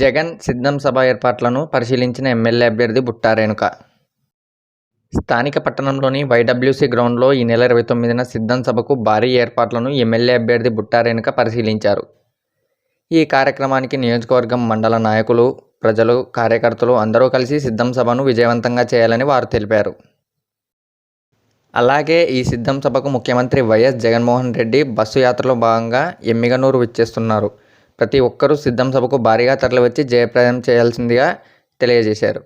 జగన్ సిద్ధం సభ ఏర్పాట్లను పరిశీలించిన ఎమ్మెల్యే అభ్యర్థి బుట్టా రేణుక. స్థానిక పట్టణంలోని వైడబ్ల్యూసీ గ్రౌండ్లో ఈ నెల ఇరవై తొమ్మిదిన సిద్ధం సభకు భారీ ఏర్పాట్లను ఎమ్మెల్యే అభ్యర్థి బుట్టా రేణుక పరిశీలించారు. ఈ కార్యక్రమానికి నియోజకవర్గం మండల నాయకులు ప్రజలు కార్యకర్తలు అందరూ కలిసి సిద్ధం సభను విజయవంతంగా చేయాలని వారు తెలిపారు. అలాగే ఈ సిద్ధం సభకు ముఖ్యమంత్రి వైఎస్ జగన్మోహన్ రెడ్డి బస్సు యాత్రలో భాగంగా ఎమ్మిగనూరు విచ్చేస్తున్నారు. ప్రతి ఒక్కరూ సిద్ధం సభకు భారీగా తరలివచ్చి జయప్రదం చేయాల్సిందిగా తెలియజేశారు.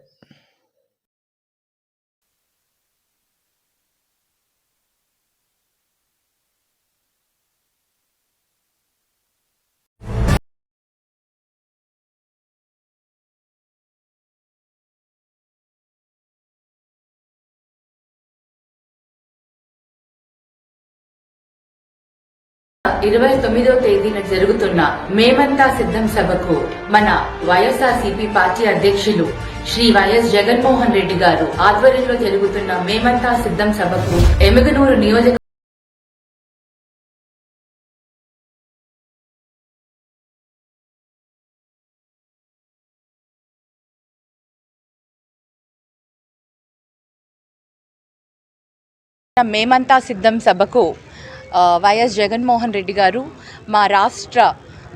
ఇరవై తొమ్మిదో తేదీన జరుగుతున్న మేమంతా సిద్ధం సభకు మన వైఎస్ఆర్సీపీ పార్టీ అధ్యక్షులు శ్రీ వైఎస్ జగన్మోహన్ రెడ్డి గారు ఆధ్వర్యంలో జరుగుతున్న మేమంతా సిద్ధం సభకు ఎమగనూరు నియోజక మేమంతా సిద్ధం సభకు వైఎస్ జగన్మోహన్ రెడ్డి గారు మా రాష్ట్ర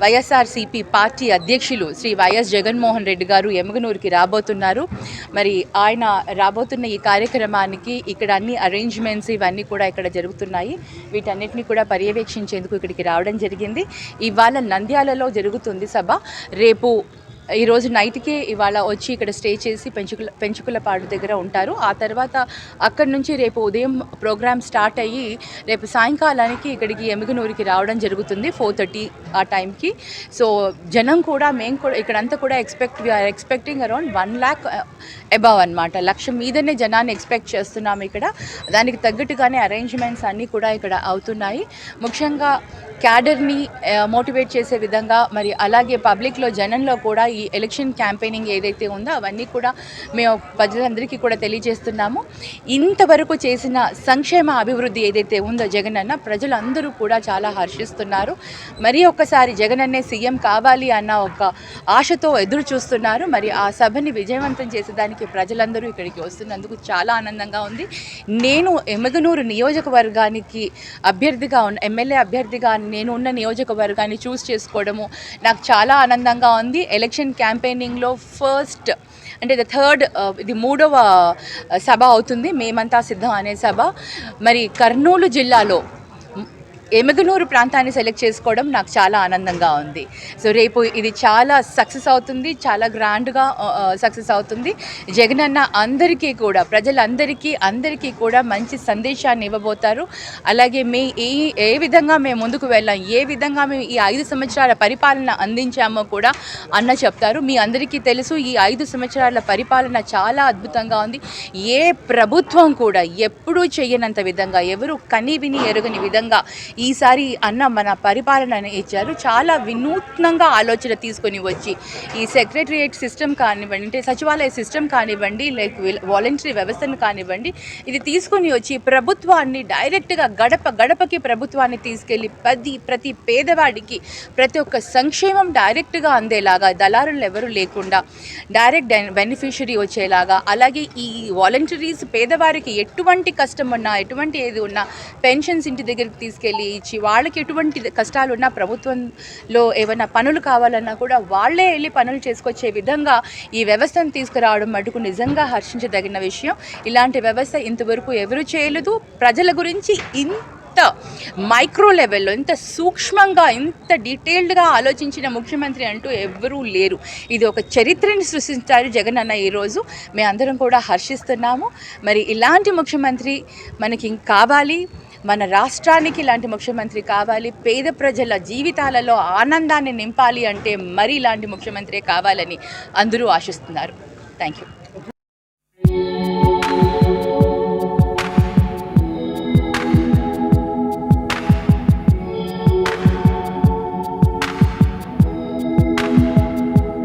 వైఎస్ఆర్సీపీ పార్టీ అధ్యక్షులు శ్రీ వైఎస్ జగన్మోహన్ రెడ్డి గారు ఎమగనూరుకి రాబోతున్నారు. మరి ఆయన రాబోతున్న ఈ కార్యక్రమానికి ఇక్కడ అన్ని అరేంజ్మెంట్స్ ఇవన్నీ కూడా ఇక్కడ జరుగుతున్నాయి. వీటన్నిటిని కూడా పర్యవేక్షించేందుకు ఇక్కడికి రావడం జరిగింది. ఇవాళ నంద్యాలలో జరుగుతుంది సభ. రేపు ఈ రోజు నైట్కి ఇవాళ వచ్చి ఇక్కడ స్టే చేసి పెంచుకుల పెంచుకులపాడు దగ్గర ఉంటారు. ఆ తర్వాత అక్కడి నుంచి రేపు ఉదయం ప్రోగ్రామ్ స్టార్ట్ అయ్యి రేపు సాయంకాలానికి ఇక్కడికి ఎమిగనూరికి రావడం జరుగుతుంది ఫోర్ థర్టీ ఆ టైంకి సో జనం కూడా మేము కూడా ఇక్కడంతా కూడా expect we are expecting around one lakh above అనమాట లక్ష మీదనే జనాన్ని ఎక్స్పెక్ట్ చేస్తున్నాము ఇక్కడ. దానికి తగ్గట్టుగానే అరేంజ్మెంట్స్ అన్నీ కూడా ఇక్కడ అవుతున్నాయి. ముఖ్యంగా క్యాడర్ని మోటివేట్ uh, చేసే విధంగా మరి అలాగే పబ్లిక్లో జనంలో కూడా ఈ ఎలక్షన్ క్యాంపెయినింగ్ ఏదైతే ఉందో అవన్నీ కూడా మేము ప్రజలందరికీ కూడా తెలియజేస్తున్నాము. ఇంతవరకు చేసిన సంక్షేమ అభివృద్ధి ఏదైతే ఉందో జగన్ అన్న ప్రజలందరూ కూడా చాలా హర్షిస్తున్నారు. మరి ఒక్కసారి జగన్ అన్నే సీఎం కావాలి అన్న ఒక ఆశతో ఎదురు చూస్తున్నారు. మరి ఆ సభని విజయవంతం చేసేదానికి ప్రజలందరూ ఇక్కడికి వస్తున్నందుకు చాలా ఆనందంగా ఉంది. నేను ఎమగనూరు నియోజకవర్గానికి అభ్యర్థిగా ఉన్న ఎమ్మెల్యే అభ్యర్థిగా నేను ఉన్న నియోజకవర్గాన్ని చూస్ చేసుకోవడము నాకు చాలా ఆనందంగా ఉంది. ఎలక్షన్ క్యాంపెయినింగ్లో ఫస్ట్ అంటే ద థర్డ్ ఇది మూడవ సభ అవుతుంది. మేమంతా సిద్ధం అనే సభ. మరి కర్నూలు జిల్లాలో ఎమగనూరు ప్రాంతాన్ని సెలెక్ట్ చేసుకోవడం నాకు చాలా ఆనందంగా ఉంది. సో రేపు ఇది చాలా సక్సెస్ అవుతుంది చాలా గ్రాండ్గా సక్సెస్ అవుతుంది. జగన్ అన్న అందరికీ కూడా ప్రజలందరికీ అందరికీ కూడా మంచి సందేశాన్ని ఇవ్వబోతారు. అలాగే మే ఏ ఏ విధంగా మేము ముందుకు వెళ్ళాం ఏ విధంగా మేము ఈ ఐదు సంవత్సరాల పరిపాలన అందించామో కూడా అన్న చెప్తారు. మీ అందరికీ తెలుసు ఈ ఐదు సంవత్సరాల పరిపాలన చాలా అద్భుతంగా ఉంది. ఏ ప్రభుత్వం కూడా ఎప్పుడూ చేయనంత విధంగా ఎవరు కని విని ఎరుగని విధంగా ఈసారి అన్న మన పరిపాలన ఇచ్చారు. చాలా వినూత్నంగా ఆలోచన తీసుకొని వచ్చి ఈ సెక్రటరియేట్ సిస్టమ్ కానివ్వండి అంటే సచివాలయ సిస్టమ్ కానివ్వండి లైక్ వాలంటరీ వ్యవస్థను కానివ్వండి ఇది తీసుకొని వచ్చి ప్రభుత్వాన్ని డైరెక్ట్గా గడప గడపకి ప్రభుత్వాన్ని తీసుకెళ్ళి ప్రతి ప్రతి పేదవాడికి ప్రతి ఒక్క సంక్షేమం డైరెక్ట్గా అందేలాగా దళారులు ఎవరు లేకుండా డైరెక్ట్ బెనిఫిషరీ వచ్చేలాగా అలాగే ఈ వాలంటరీస్ పేదవారికి ఎటువంటి కష్టం ఉన్నా ఎటువంటి ఏది ఉన్నా పెన్షన్స్ ఇంటి దగ్గరికి తీసుకెళ్ళి ఇచ్చి వాళ్ళకి ఎటువంటి కష్టాలు ఉన్నా ప్రభుత్వంలో ఏమైనా పనులు కావాలన్నా కూడా వాళ్ళే వెళ్ళి పనులు చేసుకొచ్చే విధంగా ఈ వ్యవస్థను తీసుకురావడం మటుకు నిజంగా హర్షించదగిన విషయం. ఇలాంటి వ్యవస్థ ఇంతవరకు ఎవరు చేయలేదు. ప్రజల గురించి ఇంత మైక్రో లెవెల్లో ఇంత సూక్ష్మంగా ఇంత డీటెయిల్డ్గా ఆలోచించిన ముఖ్యమంత్రి అంటూ ఎవ్వరూ లేరు. ఇది ఒక చరిత్రని సృష్టించారు జగన్ అన్న ఈరోజు మేమందరం కూడా హర్షిస్తున్నాము. మరి ఇలాంటి ముఖ్యమంత్రి మనకి కావాలి. మన రాష్ట్రానికి ఇలాంటి ముఖ్యమంత్రి కావాలి పేద ప్రజల జీవితాలలో ఆనందాన్ని నింపాలి అంటే మరి ఇలాంటి ముఖ్యమంత్రి కావాలని అందరూ ఆశిస్తున్నారు. Thank you